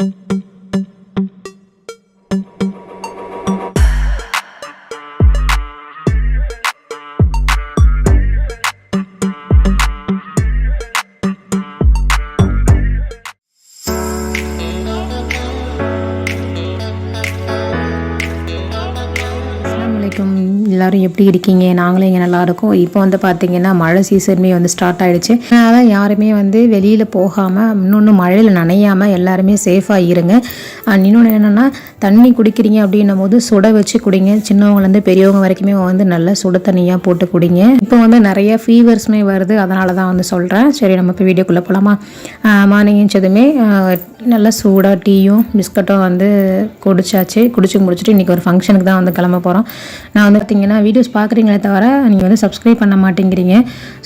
Mm-hmm. எல்லாரும் எப்படி இருக்கீங்க? நாங்களும் இங்கே நல்லா இருக்கோம். இப்போ வந்து பார்த்தீங்கன்னா மழை சீசனுமே வந்து ஸ்டார்ட் ஆயிடுச்சு. அதனால் யாருமே வந்து வெளியில் போகாமல் இன்னொன்று மழையில் நனையாமல் எல்லாருமே சேஃபாக இருங்க. அண்ட் இன்னொன்று என்னென்னா தண்ணி குடிக்கிறீங்க அப்படின்னும் போது சுட வச்சு குடிங்க. சின்னவங்கலேருந்து பெரியவங்க வரைக்குமே வந்து நல்ல சுட தண்ணியாக போட்டு குடிங்க. இப்போ வந்து நிறைய ஃபீவர்ஸுமே வருது. அதனால தான் வந்து சொல்கிறேன் சரி நம்ம இப்போ வீடியோக்குள்ளே போகலாமா மார்னிங் எழுந்ததுமே நல்லா சூடாக டீயும் பிஸ்கட்டும் வந்து குடிச்சாச்சு. குடிச்சு முடிச்சுட்டு இன்றைக்கி ஒரு ஃபங்க்ஷனுக்கு தான் வந்து கிளம்ப போகிறோம் நான் வந்து பார்த்தீங்கன்னா வீடியோஸ் பார்க்குறீங்களே தவிர நீங்கள் வந்து சப்ஸ்கிரைப் பண்ண மாட்டேங்கிறீங்க.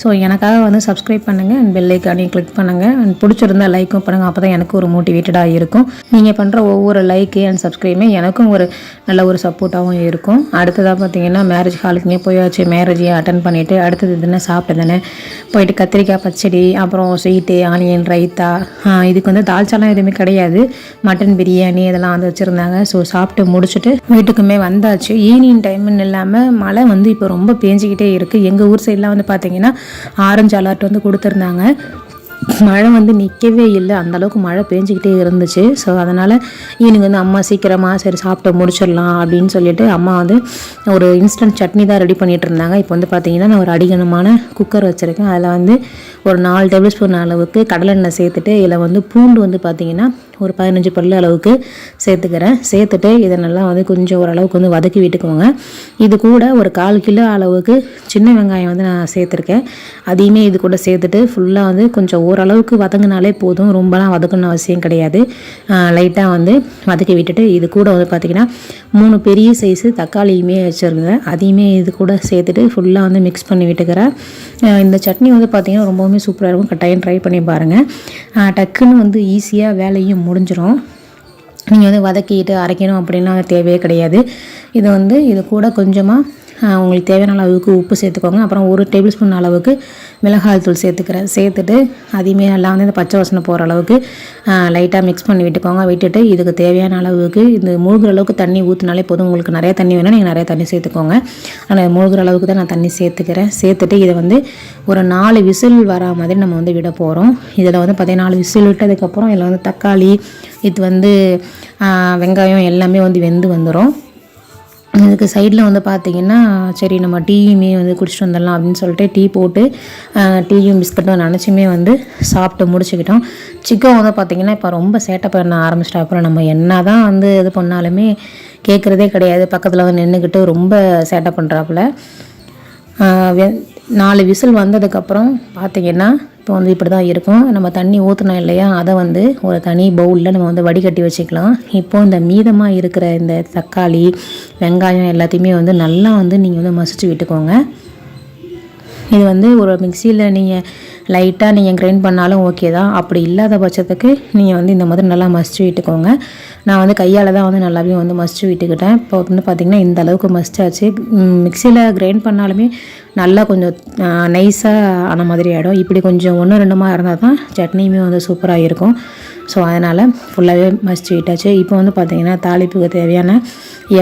ஸோ எனக்காக வந்து சப்ஸ்கிரைப் பண்ணுங்கள் அண்ட் பெல் ஐக்கானையும் கிளிக் பண்ணுங்கள் அண்ட் பிடிச்சிருந்தா லைக்கும் பண்ணுங்கள் அப்போ தான் எனக்கு ஒரு மோட்டிவேட்டடாக இருக்கும். நீங்கள் பண்ணுற ஒவ்வொரு லைக்கு அண்ட் சப்ஸ்கிரைபுமே எனக்கும் ஒரு நல்ல ஒரு சப்போர்ட்டாகவும் இருக்கும். அடுத்ததாக பார்த்தீங்கன்னா மேரேஜ் ஹாலுக்குமே போயாச்சு. மேரேஜையும் அட்டன் பண்ணிவிட்டு அடுத்தது தானே சாப்பிட்டு தானே. போயிட்டு கத்திரிக்காய் பச்சடி அப்புறம் ஸ்வீட்டு ஆனியன் ரைத்தா இதுக்கு வந்து தால்ச்சாலாம் எதுவுமே கிடையாது. மட்டன் பிரியாணி இதெல்லாம் வந்து வச்சுருந்தாங்க. ஸோ சாப்பிட்டு முடிச்சுட்டு வீட்டுக்குமே வந்தாச்சு. ஈவினிங் டைம்னு இல்லாமல் மழை வந்து இப்போ ரொம்ப பேஞ்சிக்கிட்டே இருக்குது எங்கள் ஊர் சைட்லாம் வந்து பார்த்தீங்கன்னா ஆரஞ்சு அலர்ட் வந்து கொடுத்துருந்தாங்க. மழை வந்து நிற்கவே இல்லை. அந்தளவுக்கு மழை பெஞ்சிக்கிட்டே இருந்துச்சு. ஸோ அதனால் ஈவினிங் வந்து அம்மா சீக்கிரமாக சரி சாப்பிட்டு முடிச்சிடலாம் அப்படின்னு சொல்லிட்டு அம்மா வந்து ஒரு இன்ஸ்டன்ட் சட்னி தான் ரெடி பண்ணிட்டு இருந்தாங்க. இப்போ வந்து பார்த்தீங்கன்னா நான் ஒரு அடிகனமான குக்கர் வச்சுருக்கேன். அதில் வந்து ஒரு நாலு டேபிள் ஸ்பூன் அளவுக்கு கடலெண்ணெய் சேர்த்துட்டு இதில் வந்து பூண்டு வந்து பார்த்தீங்கன்னா ஒரு பதினஞ்சு பல்லு அளவுக்கு சேர்த்துக்கிறேன். சேர்த்துட்டு இதை நல்லா வந்து கொஞ்சம் ஓரளவுக்கு வந்து வதக்கி விட்டுக்குவோங்க இது கூட ஒரு கால் கிலோ அளவுக்கு சின்ன வெங்காயம் வந்து நான் சேர்த்துருக்கேன். அதையுமே இது கூட சேர்த்துட்டு ஃபுல்லாக வந்து கொஞ்சம் ஓரளவுக்கு வதங்கினாலே போதும். ரொம்பலாம் வதக்கணும் அவசியம் கிடையாது. லைட்டாக வந்து வதக்கி விட்டுட்டு இது கூட வந்து பார்த்திங்கன்னா மூணு பெரிய சைஸு தக்காளியுமே வச்சுருந்தேன் அதையுமே இது கூட சேர்த்துட்டு ஃபுல்லாக வந்து மிக்ஸ் பண்ணி விட்டுக்கிறேன். இந்த சட்னி வந்து பார்த்திங்கன்னா ரொம்பவுமே சூப்பராக இருக்கும். கட்டாயம் ட்ரை பண்ணி பாருங்கள் டக்குன்னு வந்து ஈஸியாக வேலையும் முடிஞ்சிடும் நீங்கள் வந்து வதக்கிட்டு அரைக்கணும் அப்படின்லாம் தேவையே கிடையாது. இது வந்து இது கூட கொஞ்சமாக உங்களுக்கு தேவையான அளவுக்கு உப்பு சேர்த்துக்கோங்க. அப்புறம் ஒரு டேபிள் ஸ்பூன் அளவுக்கு மிளகாய் தூள் சேர்த்துக்கிறேன் சேர்த்துட்டு அதையுமே எல்லாம் வந்து இந்த பச்சை வாசனை போகிற அளவுக்கு லைட்டாக மிக்ஸ் பண்ணி விட்டுக்கோங்க. விட்டுட்டு இதுக்கு தேவையான அளவுக்கு இந்த மூழ்கிற அளவுக்கு தண்ணி ஊற்றினாலே போதும். உங்களுக்கு நிறைய தண்ணி வேணும் நீங்கள் நிறைய தண்ணி சேர்த்துக்கோங்க. ஆனால் மூழ்கிற அளவுக்கு தான் நான் தண்ணி சேர்த்துக்கிறேன். சேர்த்துட்டு இதை வந்து ஒரு நாலு விசில் வரா மாதிரி நம்ம வந்து விட போகிறோம் இதில் வந்து பார்த்தீங்கன்னா நாலு விசில் விட்டதுக்கப்புறம் இதில் வந்து தக்காளி இது வந்து வெங்காயம் எல்லாமே வந்து வெந்து வந்துடும் இதுக்கு சைடில் வந்து பார்த்தீங்கன்னா சரி நம்ம டீயுமே வந்து குடிச்சிட்டு வந்துடலாம் அப்படின்னு சொல்லிட்டு டீ போட்டு டீயும் பிஸ்கட்டும் நினச்சுமே வந்து சாப்பிட்டு முடிச்சுக்கிட்டோம். சிக்கன் வந்து பார்த்திங்கன்னா இப்போ ரொம்ப சேட்டை பண்ண ஆரம்பிச்சிட்டா. அப்புறம் நம்ம என்ன தான் வந்து இது பண்ணாலுமே கேட்குறதே கிடையாது. பக்கத்தில் வந்து நின்றுக்கிட்டு ரொம்ப சேட்டை பண்ணுறாப்புல நாலு விசில் வந்ததுக்கப்புறம் பார்த்திங்கன்னா இப்போ வந்து இப்படி தான் இருக்கும். நம்ம தண்ணி ஊற்றினோம் இல்லையா? அதை வந்து ஒரு தனி பவுலில் நம்ம வந்து வடிகட்டி வச்சுக்கலாம். இப்போ இந்த மீதமாக இருக்கிற இந்த தக்காளி வெங்காயம் எல்லாத்தையுமே வந்து நல்லா வந்து நீங்கள் வந்து மசிச்சு விட்டுக்கோங்க. இது வந்து ஒரு மிக்சியில் நீங்கள் லைட்டாக நீங்கள் கிரைண்ட் பண்ணாலும் ஓகே தான். அப்படி இல்லாத பட்சத்துக்கு நீங்கள் வந்து இந்த மாதிரி நல்லா மசிச்சு விட்டுக்கோங்க. நான் வந்து கையால் தான் வந்து நல்லாவே வந்து மசிச்சு விட்டுக்கிட்டேன். இப்போ வந்து பார்த்திங்கன்னா இந்த அளவுக்கு மசிச்சாச்சு. மிக்சியில் கிரைண்ட் பண்ணாலுமே நல்லா கொஞ்சம் நைஸாக ஆன மாதிரி ஆகிடும் இப்படி கொஞ்சம் ஒன்று ரெண்டுமா இருந்தால் தான் சட்னியுமே வந்து சூப்பராக இருக்கும். ஸோ அதனால் ஃபுல்லாகவே மசிச்சு விட்டாச்சு. இப்போ வந்து பார்த்திங்கன்னா தாளிப்புக்கு தேவையான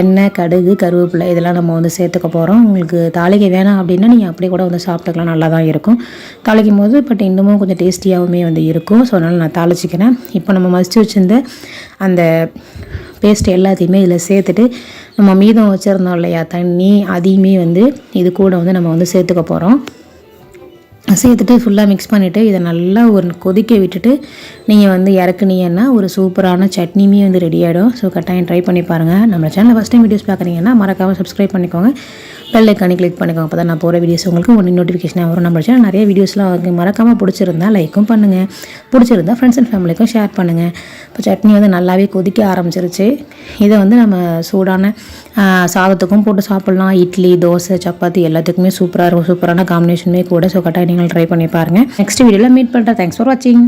எண்ணெய் கடுகு கருவேப்பிலை இதெல்லாம் நம்ம வந்து சேர்த்துக்க போகிறோம் உங்களுக்கு தாளிக்க வேணாம் அப்படின்னா நீங்கள் அப்படி கூட வந்து சாப்பிட்டுக்கலாம். நல்லா தான் இருக்கும். தாளிக்கும் போது பட் இன்னமும் கொஞ்சம் டேஸ்டியாகவுமே வந்து இருக்கும். ஸோ அதனால் நான் தாளிச்சிக்கிறேன். இப்போ நம்ம மசிச்சு வச்சுருந்த அந்த பேஸ்ட் எல்லாத்தையுமே இதில் சேர்த்துட்டு நம்ம மீதம் வச்சுருந்தோம் இல்லையா தண்ணி அதையுமே வந்து இது கூட வந்து நம்ம வந்து சேர்த்துக்க போகிறோம் சேர்த்துட்டு ஃபுல்லாக மிக்ஸ் பண்ணிவிட்டு இதை நல்லா ஒரு கொதிக்க விட்டுட்டு நீங்கள் வந்து இறக்குனீங்கன்னா ஒரு சூப்பரான சட்னியுமே வந்து ரெடி ஆகிடும் ஸோ கட்டாயம் ட்ரை பண்ணி பாருங்கள் நம்ம சேனலில் ஃபஸ்ட் டைம் வீடியோஸ் பார்க்குறீங்கன்னா மறக்காமல் சப்ஸ்கிரைப் பண்ணிக்கோங்க. பெல் ஐக்கானி கிளிக் பண்ணிக்கோங்க. அப்போ தான் நான் போகிற வீடியோஸ் உங்களுக்கு ஒன்று நோட்டிஃபிகேஷன் வரும். நம்ம சேனல் நிறைய வீடியோஸ்லாம் வந்து மறக்காமல் பிடிச்சிருந்தா லைக்கும் பண்ணுங்கள் பிடிச்சிருந்தா ஃப்ரெண்ட்ஸ் அண்ட் ஃபேமிலிக்கும் ஷேர் பண்ணுங்கள் இப்போ சட்னி வந்து நல்லாவே கொதிக்க ஆரம்பிச்சிருச்சு. இதை வந்து நம்ம சூடான சாதத்துக்கும் போட்டு சாப்பிட்லாம். இட்லி தோசை சப்பாத்தி எல்லாத்துக்குமே சூப்பராக இருக்கும். சூப்பரான காம்பினேஷனுமே கூட. ஸோ கட்டாயம் நீங்கள் ட்ரை பண்ணி பாருங்கள் நெக்ஸ்ட் வீடியோவில் மீட் பண்ணுறேன் தேங்க்ஸ் ஃபார் வாட்சிங்